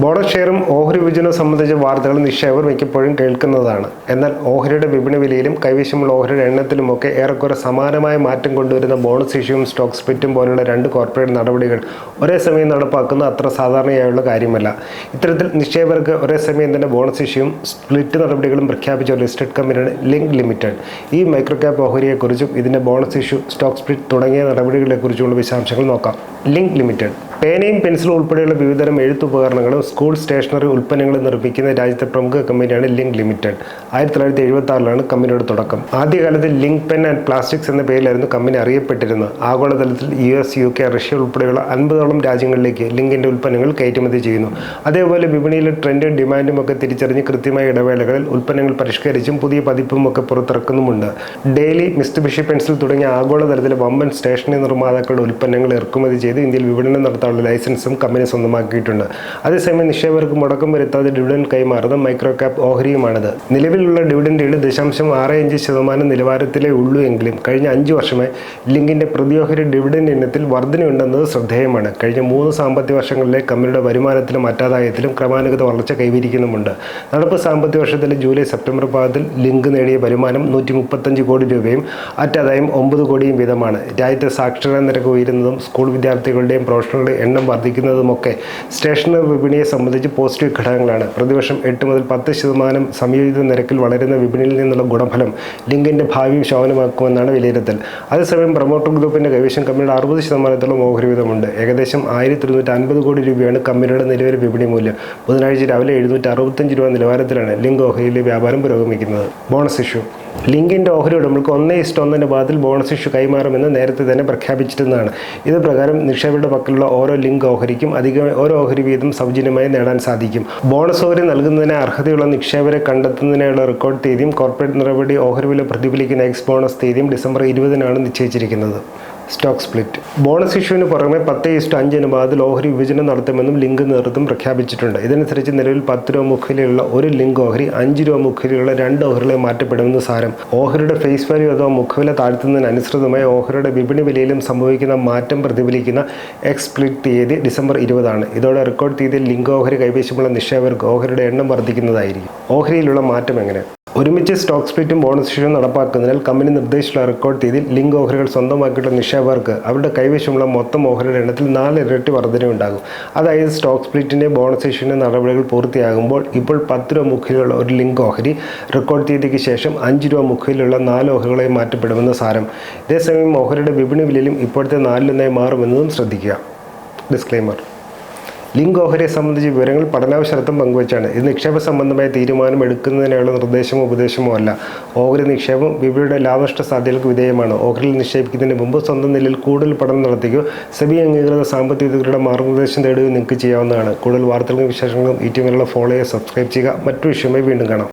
Bonus ഷെയറും ഓഹരി വിഭജനവും സംബന്ധിച്ച വാർത്തകൾ നിക്ഷേപകർ മിക്കപ്പോഴും കേൾക്കുന്നതാണ്. എന്നാൽ ഓഹരിയുടെ വിപണി വിലയിലും കൈവശമുള്ള ഓഹരിയുടെ എണ്ണത്തിലുമൊക്കെ ഏറെക്കുറെ സമാനമായ മാറ്റം കൊണ്ടുവരുന്ന ബോണസ് ഇഷ്യൂവും സ്റ്റോക്ക് സ്പ്ലിറ്റും പോലുള്ള രണ്ട് കോർപ്പറേറ്റ് നടപടികൾ ഒരേ സമയം നടപ്പാക്കുന്ന അത്ര സാധാരണയായുള്ള കാര്യമല്ല. ഇത്തരത്തിൽ നിക്ഷേപകർക്ക് ഒരേ സമയം തന്നെ ബോണസ് ഇഷ്യൂവും സ്പ്ലിറ്റ് നടപടികളും പ്രഖ്യാപിച്ച ലിസ്റ്റഡ് കമ്പനിയാണ് ലിങ്ക് ലിമിറ്റഡ്. ഈ മൈക്രോ ക്യാപ് ഓഹരിയെക്കുറിച്ചും ഇതിന്റെ ബോണസ് ഇഷ്യൂ സ്റ്റോക്ക് സ്പിറ്റ് തുടങ്ങിയ നടപടികളെക്കുറിച്ചുള്ള വിശദാംശങ്ങൾ നോക്കാം. ലിങ്ക് ലിമിറ്റഡ് പേനയും പെൻസിലും ഉൾപ്പെടെയുള്ള വിവിധതരം എഴുത്തുപകരണങ്ങളും സ്കൂൾ സ്റ്റേഷനറി ഉൽപ്പന്നങ്ങളും നിർമ്മിക്കുന്ന രാജ്യത്തെ പ്രമുഖ കമ്പനിയാണ് ലിങ്ക് ലിമിറ്റഡ്. ആയിരത്തി തൊള്ളായിരത്തി എഴുപത്തി ആറിലാണ് കമ്പനിയുടെ തുടക്കം. ആദ്യകാലത്ത് ലിങ്ക് പെൻ ആൻഡ് പ്ലാസ്റ്റിക്സ് എന്ന പേരിലായിരുന്നു കമ്പനി അറിയപ്പെട്ടിരുന്നത്. ആഗോളതലത്തിൽ U S U K Russia ഉൾപ്പെടെയുള്ള അൻപതോളം രാജ്യങ്ങളിലേക്ക് ലിങ്കിന്റെ ഉൽപ്പന്നങ്ങൾ കയറ്റുമതി ചെയ്യുന്നു. അതേപോലെ വിപണിയിലെ ട്രെൻഡും ഡിമാൻഡും ഒക്കെ തിരിച്ചറിഞ്ഞ് കൃത്യമായ ഇടവേളകളിൽ ഉൽപ്പന്നങ്ങൾ പരിഷ്കരിച്ചും പുതിയ പതിപ്പും ഒക്കെ പുറത്തിറക്കുന്നുമുണ്ട്. ഡെയിലി മിസ്റ്റ് ബിഷി പെൻസിൽ തുടങ്ങിയ ആഗോളതലത്തിലെ വമ്പൻ സ്റ്റേഷനറി നിർമ്മാതാക്കളുടെ ഉൽപ്പന്നങ്ങൾ ഇറക്കുമതി ചെയ്ത് ഇന്ത്യയിൽ വിപണനം നടത്താനുള്ള ലൈസൻസും കമ്പനി സ്വന്തമാക്കിയിട്ടുണ്ട്. അതേസമയം നിക്ഷേപകർക്ക് മുടക്കം വരുത്താതെ ഡിവിഡൻഡ് കൈമാറുന്ന മൈക്രോ ക്യാപ് ഓഹരിയുമാണിത്. നിലവിലുള്ള ഡിവിഡൻഡ് ഈട് ദശാംശം ആറ് അഞ്ച് ശതമാനം നിലവാരത്തിലേ ഉള്ളൂ എങ്കിലും കഴിഞ്ഞ അഞ്ച് വർഷമായി ലിങ്കിന്റെ പ്രതിയോഹരി ഡിവിഡൻഡ് ഇനത്തിൽ വർധനയുണ്ടെന്നത് ശ്രദ്ധേയമാണ്. കഴിഞ്ഞ മൂന്ന് സാമ്പത്തിക വർഷങ്ങളിലെ കമ്പനിയുടെ വരുമാനത്തിലും മറ്റാദായത്തിലും ക്രമാനുഗത വളർച്ച കൈവരിക്കുന്നുമുണ്ട്. നടപ്പ് സാമ്പത്തിക വർഷത്തിലെ ജൂലൈ സെപ്റ്റംബർ പാദത്തിൽ ലിങ്ക് നേടിയ വരുമാനം നൂറ്റി മുപ്പത്തഞ്ച് കോടി രൂപയും അറ്റാദായം ഒമ്പത് കോടിയും വീതമാണ്. രാജ്യത്തെ സാക്ഷരതാ നിരക്ക് ഉയരുന്നതും സ്കൂൾ വിദ്യാർത്ഥികളുടെയും പ്രൊഫഷണലുടെ എണ്ണം വർദ്ധിക്കുന്നതുമൊക്കെ സ്റ്റേഷനറി വിപണിയെ സംബന്ധിച്ച് പോസിറ്റീവ് ഘടകങ്ങളാണ്. പ്രതിവർഷം എട്ട് മുതൽ പത്ത് ശതമാനം സംയോജിത നിരക്കിൽ വളരുന്ന വിപണിയിൽ നിന്നുള്ള ഗുണഫലം ലിങ്കിന്റെ ഭാവി ശോഭനമാക്കുമെന്നാണ് വിലയിരുത്തൽ. അതേസമയം പ്രൊമോട്ടർ ഗ്രൂപ്പിന്റെ കൈവശം കമ്പനിയുടെ അറുപത് ശതമാനത്തോളം ഓഹരി വീതമുണ്ട്. ഏകദേശം ആയിരത്തി ഇരുന്നൂറ്റി അൻപത് കോടി രൂപയാണ് കമ്പനിയുടെ നിലവിലെ വിപണി മൂല്യം. ബുധനാഴ്ച രാവിലെ എഴുന്നൂറ്റി അറുപത്തഞ്ച് രൂപ നിലവാരത്തിലാണ് ലിങ്ക് ഓഹരിയിലെ വ്യാപാരം പുരോഗമിക്കുന്നത്. Bonus issue. ലിങ്കിന്റെ ഓഹരി ഉടമകൾക്ക് ഒന്നേ ഇഷ്ടം ഒന്നിന്റെ ഭാഗത്തിൽ ബോണസ് ഇഷ്യൂ കൈമാറുമെന്ന് നേരത്തെ തന്നെ പ്രഖ്യാപിച്ചിരുന്നതാണ്. ഇത് പ്രകാരം നിക്ഷേപകരുടെ പക്കലുള്ള ഓരോ ലിങ്ക് ഓഹരിക്കും അധികം ഓരോ ഓഹരി വീതം സൗജന്യമായി നേടാൻ സാധിക്കും. ബോണസ് ഓഹരി നൽകുന്നതിന് അർഹതയുള്ള നിക്ഷേപരെ കണ്ടെത്തുന്നതിനായുള്ള റെക്കോർഡ് തീയതിയും കോർപ്പറേറ്റ് നടപടി ഓഹരി വില പ്രതിഫലിക്കുന്ന എക്സ് ബോണസ് തീയതിയും ഡിസംബർ ഇരുപതിനാണ് നിശ്ചയിച്ചിരിക്കുന്നത്. Stock split. ബോണസ് ഇഷ്യൂവിന് പുറമെ പത്ത് ഇഷ്ടം അഞ്ച് അനുപാതത്തിൽ ഓഹരി വിഭജനം നടത്തുമെന്നും ലിങ്ക് നേതൃത്വം പ്രഖ്യാപിച്ചിട്ടുണ്ട്. ഇതനുസരിച്ച് നിലവിൽ പത്ത് രൂപ മുഖവിലയുള്ള ഒരു ലിങ്ക് ഓഹരി അഞ്ച് രൂപ മുഖവിലയുള്ള രണ്ട് ഓഹരികളെ മാറ്റപ്പെടുമെന്ന് സാരം. ഓഹരിയുടെ ഫേസ് വാല്യൂ അഥവാ മുഖവില താഴ്ത്തുന്നതിനനുസൃതമായി ഓഹരിയുടെ വിപണി വിലയിലും സംഭവിക്കുന്ന മാറ്റം പ്രതിഫലിക്കുന്ന എക്സ് സ്പ്ലിറ്റ് തീയതി ഡിസംബർ ഇരുപതാണ്. ഇതോടെ റെക്കോർഡ് തീയതിയിൽ ലിങ്ക് ഓഹരി കൈവശമുള്ള നിക്ഷേപകർക്ക് ഓഹരിയുടെ എണ്ണം വർദ്ധിക്കുന്നതായിരിക്കും. ഓഹരിയിലുള്ള മാറ്റം എങ്ങനെ? ഒരുമിച്ച് സ്റ്റോക്ക് സ്പ്ലിറ്റും ബോണസ് ഇഷ്യൂവും നടപ്പാക്കുന്നതിനാൽ കമ്പനി നിർദ്ദേശിച്ചുള്ള റെക്കോർഡ് തീയതിയിൽ ലിങ്ക് ഓഹരികൾ സ്വന്തമാക്കിയിട്ടുള്ള നിക്ഷേപകർക്ക് അവരുടെ കൈവശമുള്ള മൊത്തം ഓഹരിയുടെ എണ്ണത്തിൽ നാല് ഇരട്ടി വർധനയുണ്ടാകും അതായത് സ്റ്റോക്ക് സ്പ്ലിറ്റിന്റെ ബോണസ് ഇഷ്യൂവിന്റെ നടപടികൾ പൂർത്തിയാകുമ്പോൾ ഇപ്പോൾ പത്ത് രൂപ മുഖിലുള്ള ഒരു ലിങ്ക് ഓഹരി റെക്കോർഡ് തീയതിക്ക് ശേഷം അഞ്ച് രൂപ മുഖിലുള്ള നാല് ഓഹരികളായി മാറ്റപ്പെടുമെന്ന് സാരം. ഇതേസമയം ഓഹരിയുടെ വിപണി വിലയിലും ഇപ്പോഴത്തെ നാലിലൊന്നായി മാറുമെന്നതും ശ്രദ്ധിക്കുക. ഡിസ്ക്ലൈമർ ലിങ്ക് സംബന്ധിച്ച് വിവരങ്ങൾ പഠനാവശ്യർത്ഥം പങ്കുവച്ചാണ്. ഇത് നിക്ഷേപ സംബന്ധമായ തീരുമാനം എടുക്കുന്നതിനുള്ള നിർദ്ദേശമോ ഉപദേശമോ അല്ല. ഓഹരി നിക്ഷേപം വിപണിയുടെ ലാഭനഷ്ട സാധ്യതകൾക്ക് വിധേയമാണ്. ഓഹരിയിൽ നിക്ഷേപിക്കുന്നതിന് മുമ്പ് സ്വന്തം നിലയിൽ കൂടുതൽ പഠനം നടത്തുകയോ സെബി അംഗീകൃത സാമ്പത്തിക വിദഗ്ധരുടെ മാർഗനിർദ്ദേശം തേടുകയോ നിങ്ങൾക്ക് ചെയ്യാവുന്നതാണ്. കൂടുതൽ വാർത്തകളും വിശേഷങ്ങളും ഈ ടീമിലുള്ള ഫോളോ ചെയ്യുക സബ്സ്ക്രൈബ് ചെയ്യുക. മറ്റു വിഷയമായി വീണ്ടും കാണാം.